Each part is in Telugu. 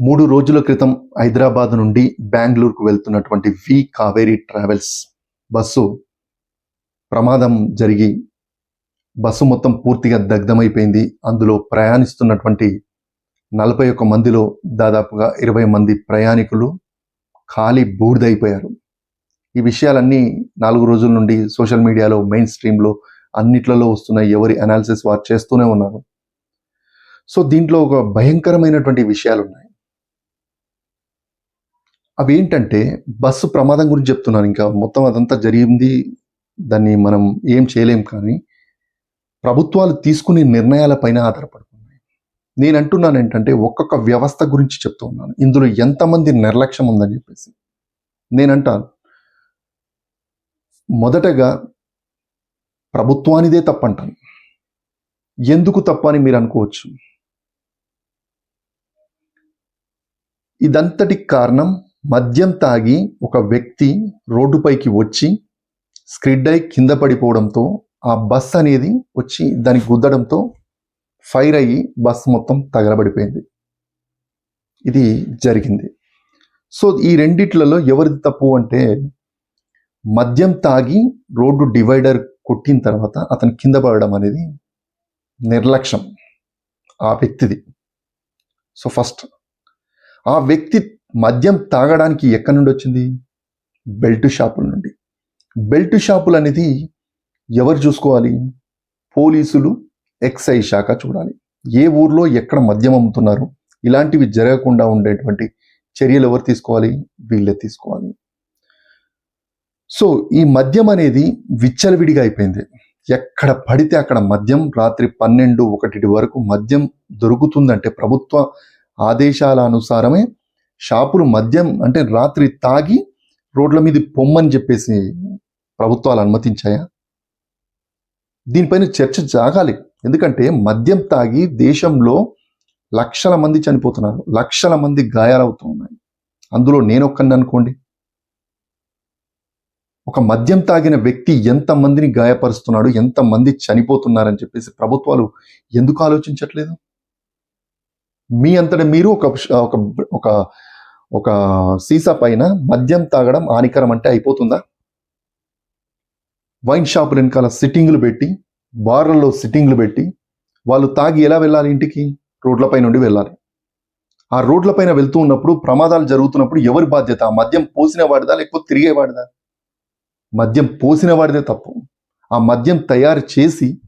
మూడు రోజుల క్రితం హైదరాబాద్ నుండి బెంగళూరుకు వెళ్తున్నటువంటి వి కావేరీ ట్రావెల్స్ బస్సు ప్రమాదం జరిగి బస్సు మొత్తం పూర్తిగా దగ్ధమైపోయింది. అందులో ప్రయాణిస్తున్నటువంటి నలభై ఒక్క మందిలో దాదాపుగా ఇరవై మంది ప్రయాణికులు ఖాళీ బూడిదైపోయారు. ఈ విషయాలన్నీ నాలుగు రోజుల నుండి సోషల్ మీడియాలో మెయిన్ స్ట్రీమ్లో అన్నిట్లలో వస్తున్న ఎవరి అనాలిసిస్ వారు చేస్తూనే ఉన్నారు. సో దీంట్లో ఒక భయంకరమైనటువంటి విషయాలు ఉన్నాయి అవి ఏంటంటే బస్సు ప్రమాదం గురించి చెప్తున్నాను ఇంకా మొత్తం అదంతా జరిగింది. దాన్ని మనం ఏం చేయలేం కానీ ప్రభుత్వాలు తీసుకునే నిర్ణయాలపైన ఆధారపడుతున్నాయి. నేను అంటున్నాను ఏంటంటే ఒక్కొక్క వ్యవస్థ గురించి చెప్తూ ఉన్నాను. ఇందులో ఎంతమంది నిర్లక్ష్యం ఉందని చెప్పేసి. నేనంటాను మొదటగా ప్రభుత్వానిదే తప్పంటాను. ఎందుకు తప్ప అని మీరు అనుకోవచ్చు? ఇదంతటి కారణం మద్యం తాగి ఒక వ్యక్తి రోడ్డుపైకి వచ్చి స్క్రిడ్ అయి కింద పడిపోవడంతో ఆ బస్ అనేది వచ్చి దానికి గుద్దడంతో ఫైర్ అయ్యి బస్ మొత్తం తగలబడిపోయింది. ఇది జరిగింది. సో ఈ రెండిట్లలో ఎవరిది తప్పు అంటే మద్యం తాగి రోడ్డు డివైడర్ కొట్టిన తర్వాత అతను కింద పడడం అనేది నిర్లక్ష్యం ఆ వ్యక్తిది. సో ఫస్ట్ ఆ వ్యక్తి మద్యం తాగడానికి ఎక్కడి నుండి వచ్చింది? బెల్ట్ షాపుల నుండి. బెల్ట్ షాపులు అనేది ఎవరు చూసుకోవాలి? పోలీసులు ఎక్సైజ్ శాఖ చూడాలి. ఏ ఊర్లో ఎక్కడ మద్యం అమ్ముతున్నారు? ఇలాంటివి జరగకుండా ఉండేటువంటి చర్యలు ఎవరు తీసుకోవాలి? వీళ్ళే తీసుకోవాలి. సో ఈ మద్యం అనేది విచ్చలవిడిగా అయిపోయింది. ఎక్కడ పడితే అక్కడ మద్యం రాత్రి పన్నెండు ఒకటి వరకు మద్యం దొరుకుతుందంటే ప్రభుత్వ ఆదేశాల అనుసారమే షాపులు మద్యం అంటే రాత్రి తాగి రోడ్ల మీద పొమ్మని చెప్పేసి ప్రభుత్వాలు అనుమతించాయా? దీనిపైన చర్చ జాగాలి. ఎందుకంటే మద్యం తాగి దేశంలో లక్షల మంది చనిపోతున్నారు. లక్షల మంది గాయాలవుతూ ఉన్నాయి అందులో నేనొక్కని అనుకోండి. ఒక మద్యం తాగిన వ్యక్తి ఎంత మందిని గాయపరుస్తున్నాడు? ఎంత మంది చనిపోతున్నారని చెప్పేసి ప్రభుత్వాలు ఎందుకు ఆలోచించట్లేదు? మీ అంతట మీరు ఒక ఒక ఒక ఒక సీసా పైన మద్యం తాగడం హానికరం అంటే అయిపోతుందా? వైన్ షాపుల వెనకాల సిట్టింగ్లు పెట్టి బార్లలో సిట్టింగ్లు పెట్టి వాళ్ళు తాగి ఎలా వెళ్ళాలి ఇంటికి? రోడ్లపై నుండి వెళ్ళాలి. ఆ రోడ్లపైన వెళ్తూ ఉన్నప్పుడు ప్రమాదాలు జరుగుతున్నప్పుడు ఎవరి బాధ్యత? ఆ మద్యం పోసిన వాడిదా? లేకపోతే తిరిగేవాడిదా మద్యం పోసిన వాడిదే తప్పు. ఆ మద్యం తయారు చేసి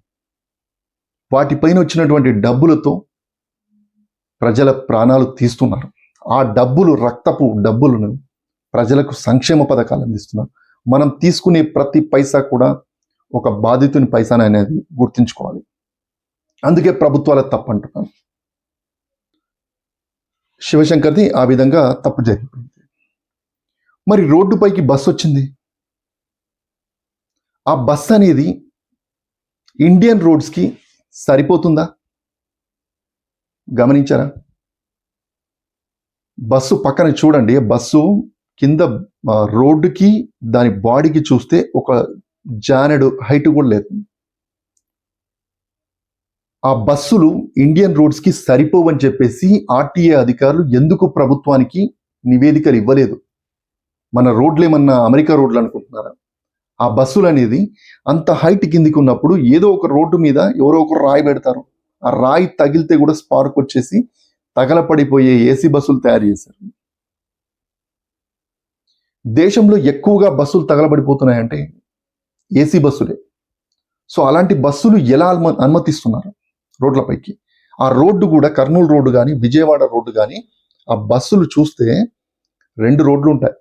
వాటిపైన వచ్చినటువంటి డబ్బులతో ప్రజల ప్రాణాలు తీస్తున్నారు. ఆ డబ్బులు రక్తపు డబ్బులను ప్రజలకు సంక్షేమ పథకాలు అందిస్తున్నారు మనం తీసుకునే ప్రతి పైసా కూడా ఒక బాధితుని పైసాని అనేది గుర్తుంచుకోవాలి. అందుకే ప్రభుత్వాల తప్పు అంటున్నాను శివశంకర్ది ఆ విధంగా తప్పు జరిగిపోయింది మరి రోడ్డుపైకి బస్సు వచ్చింది. ఆ బస్ అనేది ఇండియన్ రోడ్స్కి సరిపోతుందా? గమనించారా? బస్సు పక్కన చూడండి బస్సు కింద రోడ్డుకి దాని బాడీకి చూస్తే ఒక జానెడు హైట్ కూడా లేదు. ఆ బస్సులు ఇండియన్ రోడ్స్కి సరిపోవని చెప్పేసి ఆర్టీఏ అధికారులు ఎందుకు ప్రభుత్వానికి నివేదికలు ఇవ్వలేదు? మన రోడ్లు ఏమన్నా అమెరికా రోడ్లు అనుకుంటున్నారా? ఆ బస్సులు అనేది అంత హైట్ కిందికి ఉన్నప్పుడు ఏదో ఒక రోడ్డు మీద ఎవరో ఒకరు రాయి పెడతారు. ఆ రాయి తగిలితే కూడా స్పార్క్ వచ్చేసి తగలపడిపోయే ఏసీ బస్సులు తయారు చేశారు. దేశంలో ఎక్కువగా బస్సులు తగలబడిపోతున్నాయంటే ఏసీ బస్సులే. సో అలాంటి బస్సులు ఎలా అనుమతిస్తున్నారు రోడ్లపైకి ఆ రోడ్డు కూడా కర్నూలు రోడ్డు కానీ విజయవాడ రోడ్డు కానీ ఆ బస్సులు చూస్తే రెండు రోడ్లు ఉంటాయి.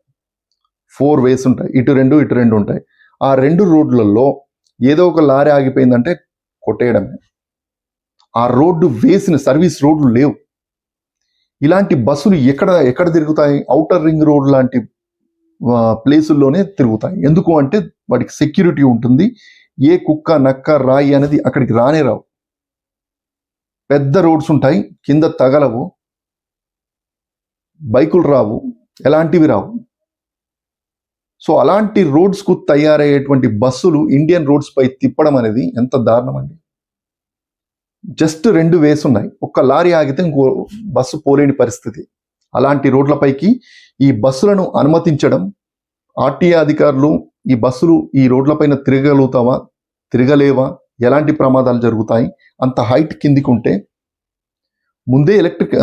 ఫోర్ వేస్ ఉంటాయి. ఇటు రెండు ఇటు రెండు ఉంటాయి. ఆ రెండు రోడ్లలో ఏదో ఒక లారీ ఆగిపోయిందంటే కొట్టేయడమే. ఆ రోడ్డు వేసిన సర్వీస్ రోడ్లు లేవు. ఇలాంటి బస్సులు ఎక్కడ ఎక్కడ తిరుగుతాయి? ఔటర్ రింగ్ రోడ్ లాంటి ప్లేసుల్లోనే తిరుగుతాయి. ఎందుకు అంటే వాటికి సెక్యూరిటీ ఉంటుంది. ఏ కుక్క నక్క రాయి అనేది అక్కడికి రానే రావు. పెద్ద రోడ్స్ ఉంటాయి. కింద తగలవు. బైకులు రావు. ఎలాంటివి రావు. సో అలాంటి రోడ్స్కు తయారయ్యేటువంటి బస్సులు ఇండియన్ రోడ్స్ పై తిప్పడం అనేది ఎంత దారుణం అండి. జస్ట్ రెండు వేస్ ఉన్నాయి. ఒక్క లారీ ఆగితే ఇంకో బస్సు పోలేని పరిస్థితి. అలాంటి రోడ్లపైకి ఈ బస్సులను అనుమతించడం ఆర్టీఏ అధికారులు ఈ బస్సులు ఈ రోడ్లపైన తిరగలుగుతావా తిరగలేవా ఎలాంటి ప్రమాదాలు జరుగుతాయి అంత హైట్ కిందికి ఉంటే ముందే ఎలక్ట్రిక్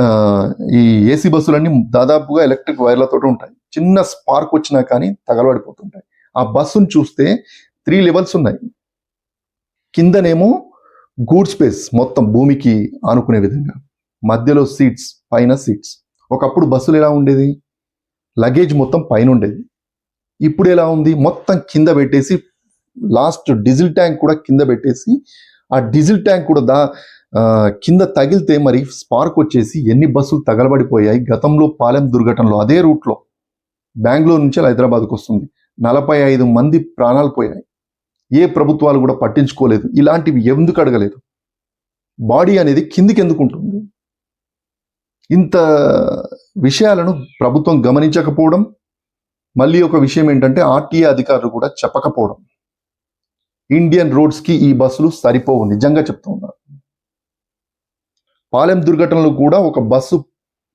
ఈ ఏసీ బస్సులన్నీ దాదాపుగా ఎలక్ట్రిక్ వైర్లతో ఉంటాయి. చిన్న స్పార్క్ వచ్చినా కానీ తగలబడిపోతుంటాయి. ఆ బస్సును చూస్తే త్రీ లెవెల్స్ ఉన్నాయి. కిందనేమో గూడ్ స్పేస్ మొత్తం భూమికి ఆనుకునే విధంగా. మధ్యలో సీట్స్ పైన సీట్స్. ఒకప్పుడు బస్సులు ఎలా ఉండేది? లగేజ్ మొత్తం పైన ఉండేది. ఇప్పుడు ఎలా ఉంది? మొత్తం కింద పెట్టేసి లాస్ట్ డీజిల్ ట్యాంక్ కూడా కింద పెట్టేసి ఆ డీజిల్ ట్యాంక్ కూడా దా కింద తగిలితే మరి స్పార్క్ వచ్చేసి ఎన్ని బస్సులు తగలబడిపోయాయి? గతంలో పాలెం దుర్ఘటనలో అదే రూట్లో. బెంగళూరు నుంచి హైదరాబాద్కు వస్తుంది. నలభై ఐదు మంది ప్రాణాలు పోయాయి. ఏ ప్రభుత్వాలు కూడా పట్టించుకోలేదు. ఇలాంటివి ఎందుకు అడగలేదు? బాడీ అనేది కిందికి ఎందుకు ఉంటుంది? ఇంత విషయాలను ప్రభుత్వం గమనించకపోవడం మళ్ళీ ఒక విషయం ఏంటంటే ఆర్టీఏ అధికారులు కూడా చెప్పకపోవడం. ఇండియన్ రోడ్స్కి ఈ బస్సులు సరిపోవు నిజంగా చెప్తూ ఉన్నారు పాలెం దుర్ఘటనలో కూడా ఒక బస్సు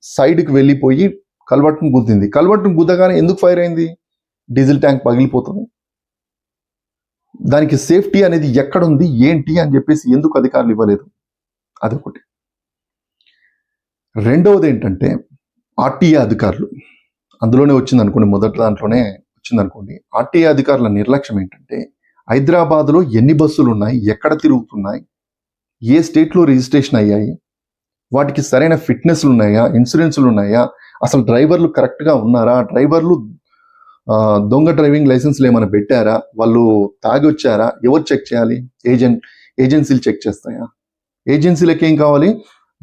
సైడ్కి వెళ్ళిపోయి కల్వర్ట్ను గుద్దింది. కల్వర్ట్ను గుద్దగానే ఎందుకు ఫైర్ అయింది? డీజిల్ ట్యాంక్ పగిలిపోతుంది. దానికి సేఫ్టీ అనేది ఎక్కడుంది ఏంటి అని చెప్పేసి ఎందుకు అధికారులు ఇవ్వలేదు? అదొకటి. రెండవది ఏంటంటే ఆర్టీఏ అధికారులు అందులోనే వచ్చింది అనుకోండి మొదటి దాంట్లోనే వచ్చింది అనుకోండి ఆర్టీఏ అధికారుల నిర్లక్ష్యం ఏంటంటే హైదరాబాద్లో ఎన్ని బస్సులు ఉన్నాయి ఎక్కడ తిరుగుతున్నాయి ఏ స్టేట్లో రిజిస్ట్రేషన్ అయ్యాయి వాటికి సరైన ఫిట్నెస్లు ఉన్నాయా ఇన్సూరెన్స్లు ఉన్నాయా అసలు డ్రైవర్లు కరెక్ట్గా ఉన్నారా డ్రైవర్లు దొంగ డ్రైవింగ్ లైసెన్స్లు ఏమైనా పెట్టారా? వాళ్ళు తాగి వచ్చారా? ఎవరు చెక్ చేయాలి? ఏజెంట్ ఏజెన్సీలు చెక్ చేస్తాయా? ఏజెన్సీలకు ఏం కావాలి?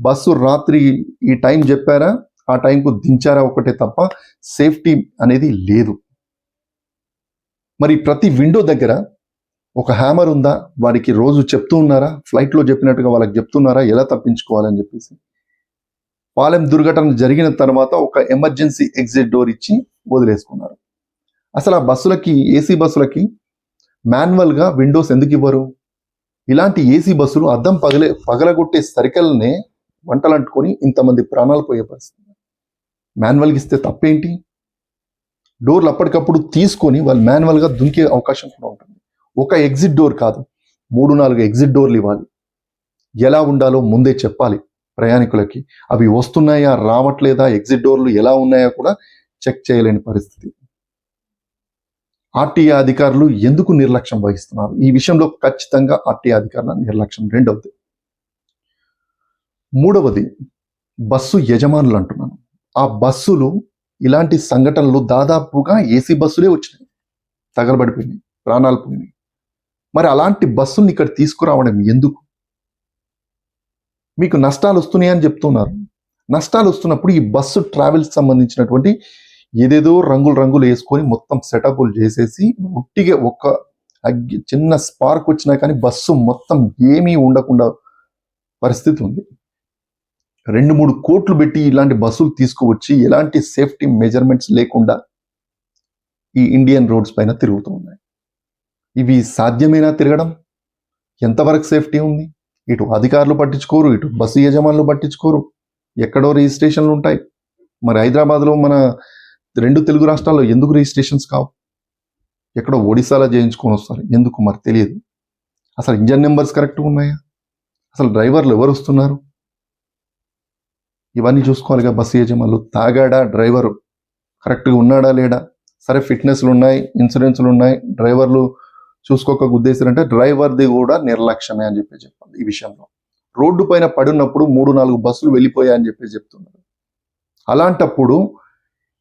బస్సు రాత్రి ఈ టైం చెప్పారా? ఆ టైంకు దించారా ఒకటే తప్ప సేఫ్టీ అనేది లేదు. మరి ప్రతి విండో దగ్గర ఒక హ్యామర్ ఉందా? వారికి రోజు చెప్తూ ఉన్నారా? ఫ్లైట్లో చెప్పినట్టుగా వాళ్ళకి చెప్తున్నారా? ఎలా తప్పించుకోవాలని చెప్పేసి. పాలెం దుర్ఘటన జరిగిన తర్వాత ఒక ఎమర్జెన్సీ ఎగ్జిట్ డోర్ ఇచ్చి వదిలేసుకున్నారు. అసలు ఆ బస్సులకి ఏసీ బస్సులకి మాన్యువల్గా విండోస్ ఎందుకు ఇవ్వరు? ఇలాంటి ఏసీ బస్సులు అద్దం పగలే పగలగొట్టే సరికల్నే వంటలు అంటుకొని ఇంతమంది ప్రాణాలు పోయే పరిస్థితి. మాన్యువల్గా ఇస్తే తప్పేంటి? డోర్లు అప్పటికప్పుడు తీసుకొని వాళ్ళు మాన్యువల్గా దుంకే అవకాశం కూడా ఉంటుంది. ఒక ఎగ్జిట్ డోర్ కాదు మూడు నాలుగు ఎగ్జిట్ డోర్లు ఇవ్వాలి. ఎలా ఉండాలో ముందే చెప్పాలి ప్రయాణికులకి. అవి వస్తున్నాయా రావట్లేదా ఎగ్జిట్ డోర్లు ఎలా ఉన్నాయా కూడా చెక్ చేయలేని పరిస్థితి. ఆర్టీఏ అధికారులు ఎందుకు నిర్లక్ష్యం వహిస్తున్నారు? ఈ విషయంలో ఖచ్చితంగా ఆర్టీఏ అధికారుల నిర్లక్ష్యం రెండవది. మూడవది బస్సు యజమానులు అంటున్నాను. ఆ బస్సులు ఇలాంటి సంఘటనలు దాదాపుగా ఏసీ బస్సులే వచ్చినాయి. తగలబడిపోయినాయి ప్రాణాలు పోయినాయి. మరి అలాంటి బస్సుల్ని ఇక్కడ తీసుకురావడం ఎందుకు? మీకు నష్టాలు వస్తున్నాయని చెప్తున్నారు. నష్టాలు వస్తున్నప్పుడు ఈ బస్సు ట్రావెల్స్ సంబంధించినటువంటి ఏదేదో రంగులు రంగులు వేసుకొని మొత్తం సెటప్లు చేసేసి ఉట్టిగా ఒక్క అగ్గి చిన్న స్పార్క్ వచ్చినా కానీ బస్సు మొత్తం ఏమీ ఉండకుండా పరిస్థితి ఉంది. రెండు మూడు కోట్లు పెట్టి ఇలాంటి బస్సులు తీసుకువచ్చి ఎలాంటి సేఫ్టీ మెజర్మెంట్స్ లేకుండా ఈ ఇండియన్ రోడ్స్ పైన తిరుగుతూ ఉన్నాయి. ఇవి సాధ్యమేనా తిరగడం? ఎంతవరకు సేఫ్టీ ఉంది? ఇటు అధికారులు పట్టించుకోరు ఇటు బస్సు యజమానులు పట్టించుకోరు. ఎక్కడో రిజిస్ట్రేషన్లు ఉంటాయి. మరి హైదరాబాద్లో మన రెండు తెలుగు రాష్ట్రాల్లో ఎందుకు రిజిస్ట్రేషన్స్ కావు? ఎక్కడో ఒడిశాలో చేయించుకొని వస్తారు. ఎందుకు మరి తెలియదు? అసలు ఇంజన్ నెంబర్స్ కరెక్ట్గా ఉన్నాయా? అసలు డ్రైవర్లు ఎవరు వస్తున్నారు? ఇవన్నీ చూసుకోవాలిగా బస్సు యజమానులు. తాగాడా డ్రైవరు? కరెక్ట్గా ఉన్నాడా లేడా? సరే ఫిట్నెస్లు ఉన్నాయి ఇన్సూరెన్స్లు ఉన్నాయి. డ్రైవర్లు చూసుకోక గుద్దేశారంటే డ్రైవర్ది కూడా నిర్లక్ష్యమే అని చెప్పి చెప్పాలి ఈ విషయంలో. రోడ్డు పైన పడినప్పుడు మూడు నాలుగు బస్సులు వెళ్ళిపోయాయని చెప్పి చెప్తున్నారు. అలాంటప్పుడు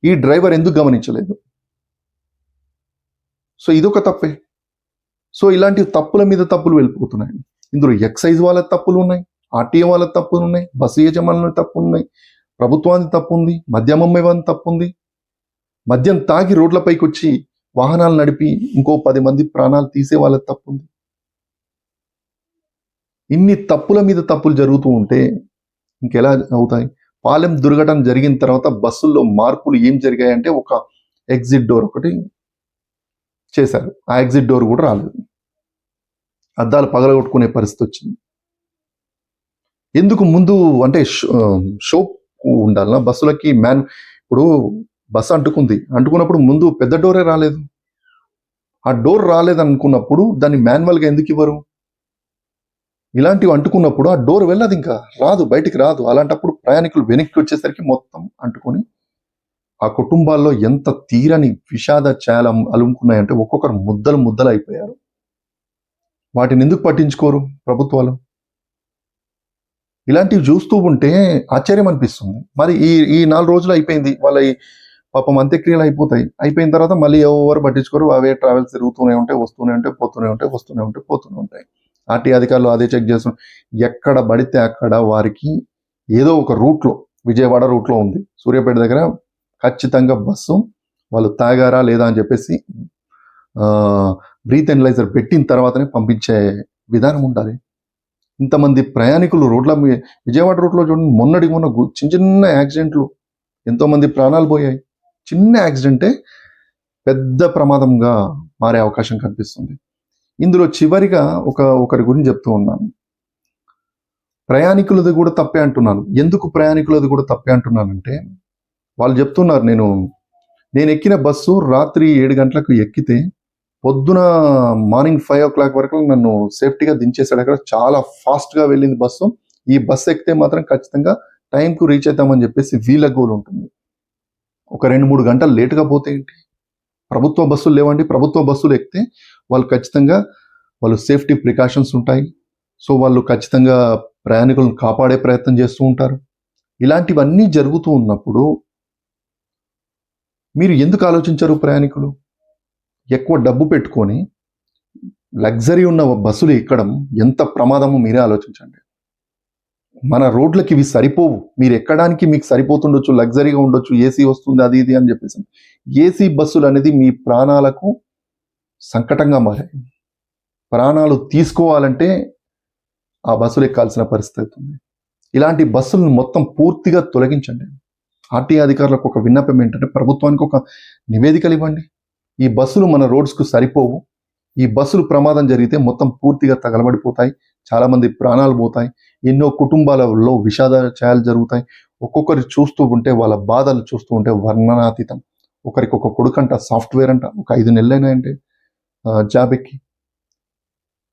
ఈ డ్రైవర్ ఎందుకు గమనించలేదు? సో ఇదొక తప్పే. సో ఇలాంటి తప్పుల మీద తప్పులు వెళ్ళిపోతున్నాయి. ఇందులో ఎక్సైజ్ వాళ్ళ తప్పులు ఉన్నాయి ఆర్టీఏ వాళ్ళ తప్పులు ఉన్నాయి బస్సు యజమానుల తప్పు ఉన్నాయి ప్రభుత్వానికి తప్పు ఉంది మద్యం అమ్మేవాని తప్పు ఉంది. మద్యం తాగి రోడ్లపైకి వచ్చి వాహనాలు నడిపి ఇంకో పది మంది ప్రాణాలు తీసే వాళ్ళ తప్పు ఉంది. ఇన్ని తప్పుల మీద తప్పులు జరుగుతూ ఉంటే ఇంకెలా అవుతాయి? పాలెం దుర్ఘటన జరిగిన తర్వాత బస్సుల్లో మార్పులు ఏం జరిగాయంటే ఒక ఎగ్జిట్ డోర్ ఒకటి చేశారు. ఆ ఎగ్జిట్ డోర్ కూడా రాలేదు. అద్దాలు పగలగొట్టుకునే పరిస్థితి వచ్చింది. ఎందుకు ముందు అంటే షో- షో ఉండాలన్నా బస్సులకి మ్యాన్ ఇప్పుడు బస్సు అంటుకుంది. అంటుకున్నప్పుడు ముందు పెద్ద డోరే రాలేదు. ఆ డోర్ రాలేదు అనుకున్నప్పుడు దాన్ని మాన్యువల్గా ఎందుకు ఇవ్వరు? ఇలాంటివి అంటుకున్నప్పుడు ఆ డోర్ వెళ్ళదు ఇంకా. రాదు బయటికి రాదు. అలాంటప్పుడు ప్రయాణికులు వెనక్కి వచ్చేసరికి మొత్తం అంటుకొని ఆ కుటుంబాల్లో ఎంత తీరని విషాద ఛాయలు అలుముకున్నాయంటే ఒక్కొక్కరు ముద్దలు ముద్దలు అయిపోయారు. వాటిని ఎందుకు పట్టించుకోరు ప్రభుత్వాలు? ఇలాంటివి చూస్తూ ఉంటే ఆశ్చర్యం అనిపిస్తుంది. మరి ఈ ఈ నాలుగు రోజులు అయిపోయింది. వాళ్ళ పాపం అంత్యక్రియలు అయిపోతాయి. అయిపోయిన తర్వాత మళ్ళీ ఎవరు పట్టించుకోరు. అవే ట్రావెల్స్ తిరుగుతూనే ఉంటాయి వస్తూనే ఉంటాయి పోతూనే ఉంటాయి వస్తూనే ఉంటాయి పోతూనే ఉంటాయి. ఆర్టీ అధికారులు అదే చెక్ చేస్తున్నారు. ఎక్కడ పడితే అక్కడ వారికి ఏదో ఒక రూట్లో విజయవాడ రూట్లో ఉంది. సూర్యాపేట దగ్గర ఖచ్చితంగా బస్సు వాళ్ళు తాగారా లేదా అని చెప్పేసి బ్రీత్ ఎనలైజర్ పెట్టిన తర్వాతనే పంపించే విధానం ఉండాలి. ఇంతమంది ప్రయాణికులు రోడ్ల విజయవాడ రూట్లో చూడండి మొన్నటికి మొన్న చిన్న చిన్న యాక్సిడెంట్లు ఎంతోమంది ప్రాణాలు పోయాయి. చిన్న యాక్సిడెంటే పెద్ద ప్రమాదంగా మారే అవకాశం కనిపిస్తుంది. ఇందులో చివరిగా ఒక ఒకరి గురించి చెప్తూ ఉన్నాను. ప్రయాణికులది కూడా తప్పే అంటున్నాను. ఎందుకు ప్రయాణికులది కూడా తప్పే అంటున్నానంటే వాళ్ళు చెప్తున్నారు నేను నేను ఎక్కిన బస్సు రాత్రి ఏడు గంటలకు ఎక్కితే పొద్దున మార్నింగ్ ఫైవ్ ఓ క్లాక్ వరకు నన్ను సేఫ్టీగా దించేశాడు. అక్కడ చాలా ఫాస్ట్గా వెళ్ళింది బస్సు. ఈ బస్సు ఎక్కితే మాత్రం ఖచ్చితంగా టైంకు రీచ్ అవుతామని చెప్పేసి వీళ్ళ గోల్ ఉంటుంది. ఒక రెండు మూడు గంటలు లేటుగా పోతే ఏంటి? ప్రభుత్వ బస్సులు లేవండి. ప్రభుత్వ బస్సులు ఎక్కితే వాళ్ళు ఖచ్చితంగా వాళ్ళు సేఫ్టీ ప్రికాషన్స్ ఉంటాయి. సో వాళ్ళు ఖచ్చితంగా ప్రయాణికులను కాపాడే ప్రయత్నం చేస్తూ ఉంటారు. ఇలాంటివన్నీ జరుగుతూ ఉన్నప్పుడు మీరు ఎందుకు ఆలోచించరు ప్రయాణికులు? ఎక్కువ డబ్బు పెట్టుకొని లగ్జరీ ఉన్న బస్సులు ఎక్కడం ఎంత ప్రమాదమో మీరే ఆలోచించండి. మన రోడ్లకి ఇవి సరిపోవు. మీరు ఎక్కడానికి మీకు సరిపోతుండొచ్చు లగ్జరీగా ఉండొచ్చు ఏసీ వస్తుంది అది ఇది అని చెప్పేసి. ఏసీ బస్సులు అనేది మీ ప్రాణాలకు సంకటంగా మారాయి. ప్రాణాలు తీసుకోవాలంటే ఆ బస్సులు ఎక్కాల్సిన పరిస్థితి అవుతుంది. ఇలాంటి బస్సులను మొత్తం పూర్తిగా తొలగించండి. ఆర్టీ అధికారులకు ఒక విన్నపం ఏంటంటే ప్రభుత్వానికి ఒక నివేదికలు ఇవ్వండి. ఈ బస్సులు మన రోడ్స్కు సరిపోవు. ఈ బస్సులు ప్రమాదం జరిగితే మొత్తం పూర్తిగా తగలబడిపోతాయి. చాలామంది ప్రాణాలు పోతాయి. ఎన్నో కుటుంబాలలో విషాద ఛాయలు జరుగుతాయి. ఒక్కొక్కరి చూస్తూ ఉంటే వాళ్ళ బాధలు చూస్తూ ఉంటే వర్ణనాతీతం. ఒకరికి ఒక కొడుకంట సాఫ్ట్వేర్ అంట ఒక ఐదు నెలలైనా అంటే జాబ్ ఎక్కి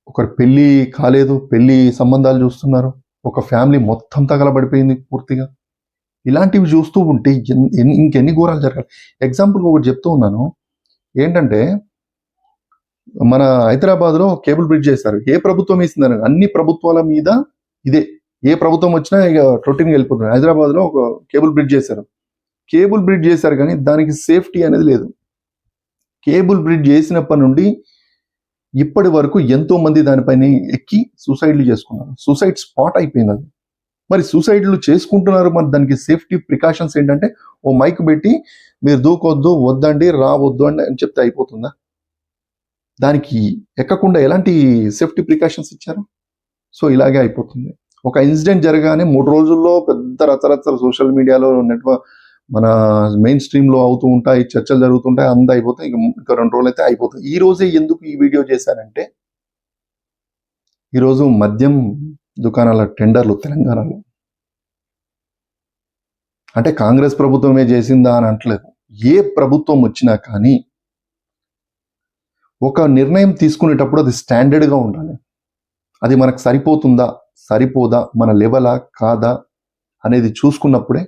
ఒకరు పెళ్ళి కాలేదు పెళ్ళి సంబంధాలు చూస్తున్నారు ఒక ఫ్యామిలీ మొత్తం తగలబడిపోయింది పూర్తిగా. ఇలాంటివి చూస్తూ ఉంటే ఎన్ని- ఇంకెన్ని ఘోరాలు జరగాలి. ఎగ్జాంపుల్ ఒకటి చెప్తూ ఉన్నాను. ఏంటంటే మన హైదరాబాద్లో కేబుల్ బ్రిడ్జ్ చేశారు ఏ ప్రభుత్వం వేసిందని అన్ని ప్రభుత్వాల మీద ఇదే. ఏ ప్రభుత్వం వచ్చినా ఇక రొటీన్గా వెళ్ళిపోతుంది. హైదరాబాద్లో ఒక కేబుల్ బ్రిడ్జ్ చేశారు కేబుల్ బ్రిడ్జ్ చేశారు కానీ దానికి సేఫ్టీ అనేది లేదు. కేబుల్ బ్రిడ్జ్ చేసినప్పటి నుండి ఇప్పటి వరకు ఎంతో మంది దానిపైన ఎక్కి సూసైడ్లు చేసుకున్నారు. సూసైడ్ స్పాట్ అయిపోయింది అది. మరి సూసైడ్లు చేసుకుంటున్నారు మరి దానికి సేఫ్టీ ప్రికాషన్స్ ఏంటంటే ఓ మైక్ పెట్టి మీరు దూకొద్దు వద్దండి రావద్దు అని అని చెప్తే అయిపోతుందా? దానికి ఎక్కకుండా ఎలాంటి సేఫ్టీ ప్రికాషన్స్ ఇచ్చారు? సో ఇలాగే అయిపోతుంది. ఒక ఇన్సిడెంట్ జరగానే మూడు రోజుల్లో పెద్ద రచరచ సోషల్ మీడియాలో నెట్వర్క్ మన మెయిన్ స్ట్రీమ్లో అవుతూ ఉంటాయి చర్చలు జరుగుతుంటాయి అంత అయిపోతాయి ఇక ఇంకా రెండు రోజులు అయితే అయిపోతుంది. ఈ రోజే ఎందుకు ఈ వీడియో చేశానంటే ఈరోజు మద్యం దుకాణాల టెండర్లు తెలంగాణలో. అంటే కాంగ్రెస్ ప్రభుత్వమే చేసిందా అని అంటలేదు ఏ ప్రభుత్వం వచ్చినా కానీ ఒక నిర్ణయం తీసుకునేటప్పుడు అది స్టాండర్డ్గా ఉండాలి. అది మనకు సరిపోతుందా సరిపోదా మన లెవెలా కాదా అనేది చూసుకున్నప్పుడే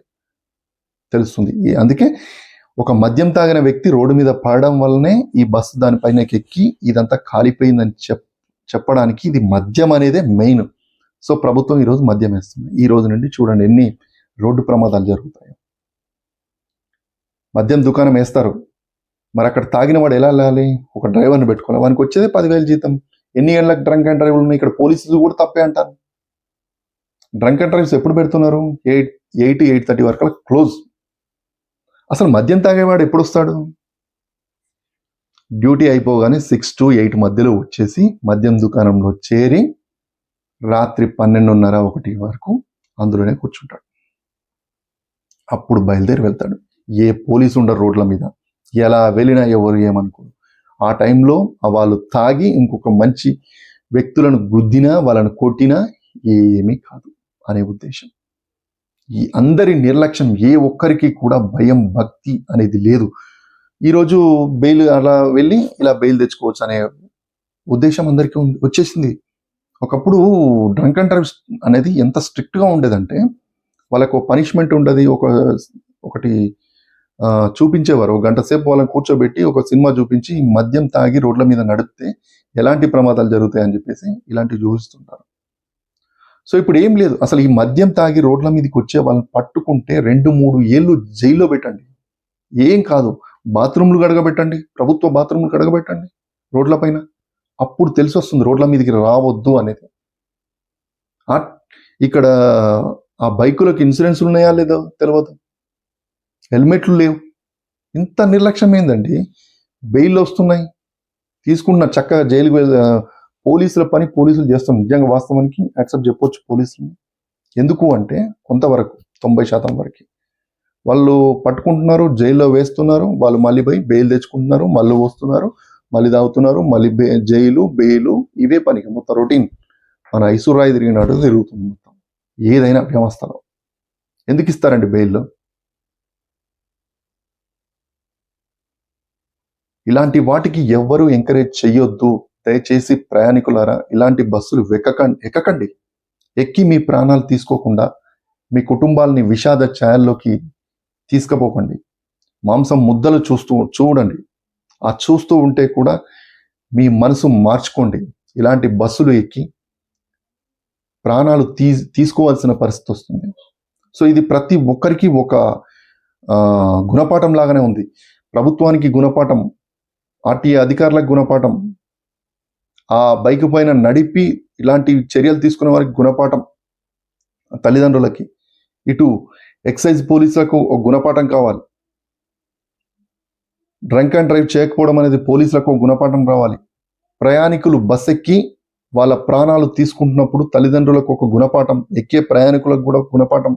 తెలుస్తుంది. అందుకే ఒక మద్యం తాగిన వ్యక్తి రోడ్డు మీద పడడం వల్లనే ఈ బస్సు దానిపైన ఎక్కి ఇదంతా కాలిపోయిందని చెప్ చెప్పడానికి ఇది మద్యం అనేదే మెయిన్. సో ప్రభుత్వం ఈరోజు మద్యం వేస్తుంది. ఈ రోజు నుండి చూడండి ఎన్ని రోడ్డు ప్రమాదాలు జరుగుతాయి. మద్యం దుకాణం వేస్తారు. మరి అక్కడ తాగిన వాడు ఎలా వెళ్ళాలి? ఒక డ్రైవర్ని పెట్టుకోవాలి. వానికి వచ్చేదే పదివేలు జీతం. ఎన్ని ఏళ్ళకి డ్రంక్ అండ్ డ్రైవ్లు ఉన్నాయి? ఇక్కడ పోలీసులు కూడా తప్పే అంటారు. డ్రంక్ అండ్ డ్రైవ్స్ ఎప్పుడు పెడుతున్నారు? ఎయిట్ ఎయిట్ ఎయిట్ థర్టీ వరకు క్లోజ్. అసలు మద్యం తాగేవాడు ఎప్పుడు వస్తాడు డ్యూటీ అయిపోగానే సిక్స్ టు ఎయిట్ మధ్యలో వచ్చేసి మద్యం దుకాణంలో చేరి రాత్రి పన్నెండున్నర ఒకటి వరకు అందులోనే కూర్చుంటాడు. అప్పుడు బయలుదేరి వెళ్తాడు. ఏ పోలీసు ఉండరు రోడ్ల మీద ఎలా వెళ్ళినా ఎవరు ఏమనుకోరు. ఆ టైంలో వాళ్ళు తాగి ఇంకొక మంచి వ్యక్తులను గుద్దినా వాళ్ళను కొట్టినా ఏమీ కాదు అనే ఉద్దేశం. ఈ అందరి నిర్లక్ష్యం ఏ ఒక్కరికి కూడా భయం భక్తి అనేది లేదు. ఈరోజు బెయిల్ అలా వెళ్ళి ఇలా బెయిల్ తెచ్చుకోవచ్చు అనే ఉద్దేశం అందరికీ ఉంది వచ్చేసింది. ఒకప్పుడు డ్రంక్ అండ్ డ్రైవ్స్ అనేది ఎంత స్ట్రిక్ట్గా ఉండేదంటే వాళ్ళకు పనిష్మెంట్ ఉండదు ఒక ఒకటి చూపించేవారు. ఒక గంట సేపు వాళ్ళని కూర్చోబెట్టి ఒక సినిమా చూపించి మద్యం తాగి రోడ్ల మీద నడిపితే ఎలాంటి ప్రమాదాలు జరుగుతాయని చెప్పేసి ఇలాంటివి చూపిస్తుంటారు సో ఇప్పుడు ఏం లేదు. అసలు ఈ మద్యం తాగి రోడ్ల మీదకి వచ్చే వాళ్ళని పట్టుకుంటే రెండు మూడు ఏళ్ళు జైల్లో పెట్టండి. ఏం కాదు. బాత్రూమ్లు గడగబెట్టండి ప్రభుత్వ బాత్రూమ్లు గడగబెట్టండి రోడ్ల పైన. అప్పుడు తెలిసి వస్తుంది రోడ్ల మీదకి రావద్దు అనేది. ఇక్కడ ఆ బైకులకు ఇన్సూరెన్స్ ఉన్నాయా లేదో తెలియదు హెల్మెట్లు లేవు. ఇంత నిర్లక్ష్యం ఏందండి బెయిల్ వస్తున్నాయి. తీసుకున్న చక్కగా జైలుకు వెళ్ళ పోలీసుల పని పోలీసులు చేస్తాం. నిజంగా వాస్తవానికి యాక్సెప్ట్ చెప్పొచ్చు పోలీసులు ఎందుకు అంటే కొంతవరకు తొంభై శాతం వరకు. వాళ్ళు పట్టుకుంటున్నారు జైల్లో వేస్తున్నారు వాళ్ళు మళ్ళీ పోయి బెయిల్ తెచ్చుకుంటున్నారు మళ్ళీ వస్తున్నారు మళ్ళీ తాగుతున్నారు మళ్ళీ బే జైలు బెయిలు ఇవే పనికి మొత్తం రొటీన్. మన ఐసురాయి తిరిగినట్టు తిరుగుతుంది మొత్తం. ఏదైనా వ్యవస్థలో. ఎందుకు ఇస్తారండి బెయిల్లో ఇలాంటి వాటికి ఎవ్వరూ ఎంకరేజ్ చెయ్యొద్దు. దయచేసి ప్రయాణికులారా ఇలాంటి బస్సులు వెక్కకండి ఎక్కకండి. ఎక్కి మీ ప్రాణాలు తీసుకోకుండా మీ కుటుంబాలని విషాద ఛాయల్లోకి తీసుకుపోకండి. మాంసం ముద్దలు చూస్తూ చూడండి. ఆ చూస్తూ ఉంటే కూడా మీ మనసు మార్చుకోండి. ఇలాంటి బస్సులు ఎక్కి ప్రాణాలు తీ తీసుకోవాల్సిన పరిస్థితి వస్తుంది. సో ఇది ప్రతి ఒక్కరికి ఒక గుణపాఠం లాగానే ఉంది. ప్రభుత్వానికి గుణపాఠం ఆర్టీఏ అధికారులకు గుణపాఠం ఆ బైక్ పైన నడిపి ఇలాంటి చర్యలు తీసుకునే వారికి గుణపాఠం తల్లిదండ్రులకి. ఇటు ఎక్సైజ్ పోలీసులకు ఒక గుణపాఠం కావాలి. డ్రంక్ అండ్ డ్రైవ్ చేయకపోవడం అనేది పోలీసులకు ఒక గుణపాఠం రావాలి. ప్రయాణికులు బస్ ఎక్కి వాళ్ళ ప్రాణాలు తీసుకుంటున్నప్పుడు తల్లిదండ్రులకు ఒక గుణపాఠం ఎక్కే ప్రయాణికులకు కూడా ఒక గుణపాఠం.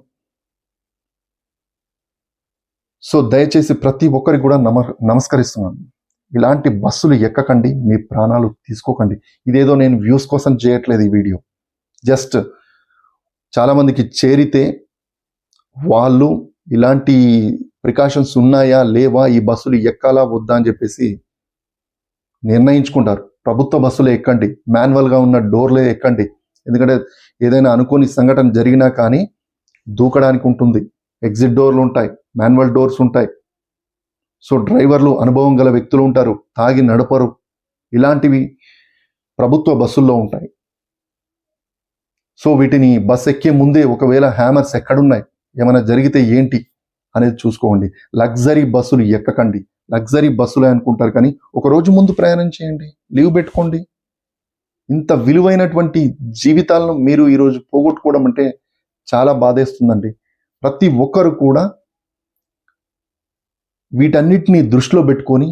సో దయచేసి ప్రతి ఒక్కరికి కూడా నమ నమస్కరిస్తున్నాను. ఇలాంటి బస్సులు ఎక్కకండి మీ ప్రాణాలు తీసుకోకండి. ఇదేదో నేను వ్యూస్ కోసం చేయట్లేదు ఈ వీడియో. జస్ట్ చాలామందికి చేరితే వాళ్ళు ఇలాంటి ప్రికాషన్స్ ఉన్నాయా లేవా ఈ బస్సులు ఎక్కాలా వద్దా అని చెప్పేసి నిర్ణయించుకుంటారు. ప్రభుత్వ బస్సులు ఎక్కండి మాన్యువల్గా ఉన్న డోర్లే ఎక్కండి. ఎందుకంటే ఏదైనా అనుకోని సంఘటన జరిగినా కానీ దూకడానికి ఉంటుంది. ఎగ్జిట్ డోర్లు ఉంటాయి మాన్యువల్ డోర్స్ ఉంటాయి. సో డ్రైవర్లు అనుభవం గల వ్యక్తులు ఉంటారు తాగి నడపరు. ఇలాంటివి ప్రభుత్వ బస్సుల్లో ఉంటాయి. సో వీటిని బస్ ఎక్కే ముందే ఒకవేళ హ్యామర్స్ ఎక్కడున్నాయి ఏమైనా జరిగితే ఏంటి అనేది చూసుకోండి. లగ్జరీ బస్సులు ఎక్కకండి. లగ్జరీ బస్సులే అనుకుంటారు కానీ ఒక రోజు ముందు ప్రయాణం చేయండి లీవ్ పెట్టుకోండి. ఇంత విలువైనటువంటి జీవితాలను మీరు ఈరోజు పోగొట్టుకోవడం అంటే చాలా బాధేస్తుందండి. ప్రతి ఒక్కరు కూడా వీటన్నిటిని దృష్టిలో పెట్టుకొని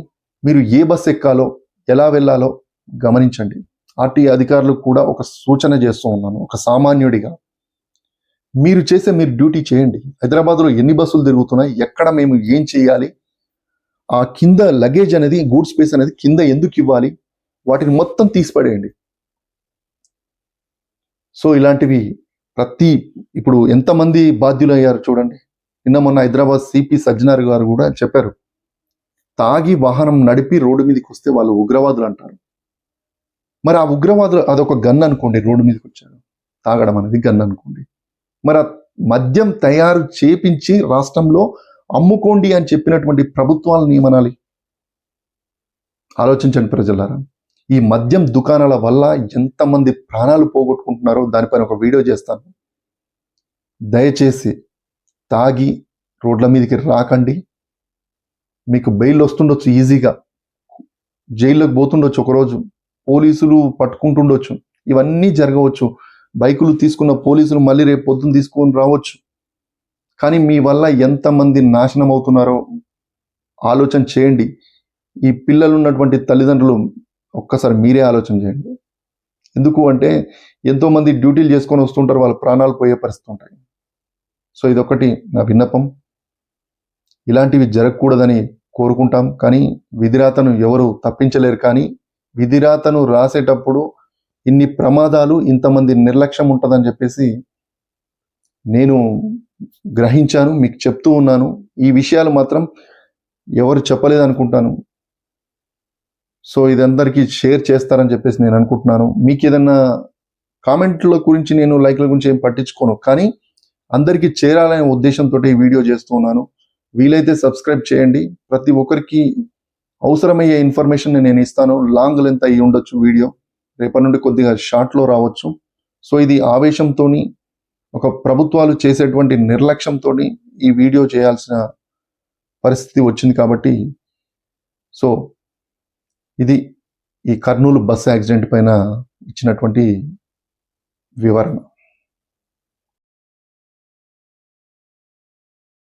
మీరు ఏ బస్ ఎక్కాలో ఎలా వెళ్ళాలో గమనించండి. ఆర్టీఏ అధికారులకు కూడా ఒక సూచన చేస్తూ ఉన్నాను. ఒక సామాన్యుడిగా మీరు చేసే మీరు డ్యూటీ చేయండి. హైదరాబాద్లో ఎన్ని బస్సులు తిరుగుతున్నాయి? ఎక్కడ మేము ఏం చేయాలి? ఆ కింద లగేజ్ అనేది గూడ్ స్పేస్ అనేది కింద ఎందుకు ఇవ్వాలి? వాటిని మొత్తం తీసిపడేయండి. సో ఇలాంటివి ప్రతి ఇప్పుడు ఎంతమంది బాధ్యులయ్యారు చూడండి. నిన్న మొన్న హైదరాబాద్ సిపి సజ్జనార్ గారు కూడా చెప్పారు తాగి వాహనం నడిపి రోడ్డు మీదకి వస్తే వాళ్ళు ఉగ్రవాదులు అంటారు. మరి ఆ ఉగ్రవాదులు అదొక గన్ అనుకోండి రోడ్డు మీదకి వచ్చారు తాగడం అనేది గన్ అనుకోండి. మరి ఆ మద్యం తయారు చేపించి రాష్ట్రంలో అమ్ముకోండి అని చెప్పినటువంటి ప్రభుత్వాలను ఏమనాలి ఆలోచించండి ప్రజలారా ఈ మద్యం దుకాణాల వల్ల ఎంతమంది ప్రాణాలు పోగొట్టుకుంటున్నారో దానిపైన ఒక వీడియో చేస్తాను. దయచేసి తాగి రోడ్ల మీదకి రాకండి. మీకు బెయిల్ వస్తుండొచ్చు ఈజీగా. జైల్లోకి పోతుండొచ్చు ఒకరోజు. పోలీసులు పట్టుకుంటుండొచ్చు. ఇవన్నీ జరగవచ్చు. బైకులు తీసుకున్న పోలీసులు మళ్ళీ రేపు పొద్దున్న తీసుకొని రావచ్చు. కానీ మీ వల్ల ఎంతమంది నాశనం అవుతున్నారో ఆలోచన చేయండి. ఈ పిల్లలు ఉన్నటువంటి తల్లిదండ్రులు ఒక్కసారి మీరే ఆలోచన చేయండి. ఎందుకు అంటే ఎంతోమంది డ్యూటీలు చేసుకొని వస్తుంటారు వాళ్ళ ప్రాణాలు పోయే పరిస్థితి ఉంటాయి. సో ఇదొకటి నా విన్నపం. ఇలాంటివి జరగకూడదని కోరుకుంటాం కానీ విధిరాతను ఎవరు తప్పించలేరు. కానీ విధిరాతను రాసేటప్పుడు ఇన్ని ప్రమాదాలు ఇంతమంది నిర్లక్ష్యం ఉంటుందని చెప్పేసి నేను గ్రహించాను మీకు చెప్తూ ఉన్నాను. ఈ విషయాలు మాత్రం ఎవరు చెప్పలేదు అనుకుంటాను సో ఇది అందరికీ షేర్ చేస్తారని చెప్పేసి నేను అనుకుంటున్నాను. మీకు ఏదన్నా కామెంట్ల గురించి నేను లైక్ల గురించి ఏం పట్టించుకోను. కానీ అందరికీ చేరాలనే ఉద్దేశంతో ఈ వీడియో చేస్తూ ఉన్నాను. వీలైతే సబ్స్క్రైబ్ చేయండి. ప్రతి ఒక్కరికి అవసరమయ్యే ఇన్ఫర్మేషన్ నేను ఇస్తాను. లాంగ్ లెంత్ అయ్యి ఉండొచ్చు వీడియో. రేపటి నుండి కొద్దిగా షార్ట్లో రావచ్చు. సో ఇది ఆవేశంతో ఒక ప్రభుత్వాలు చేసేటువంటి నిర్లక్ష్యంతో ఈ వీడియో చేయాల్సిన పరిస్థితి వచ్చింది కాబట్టి సో ఇది ఈ కర్నూలు బస్ యాక్సిడెంట్ పైన ఇచ్చినటువంటి వివరణ.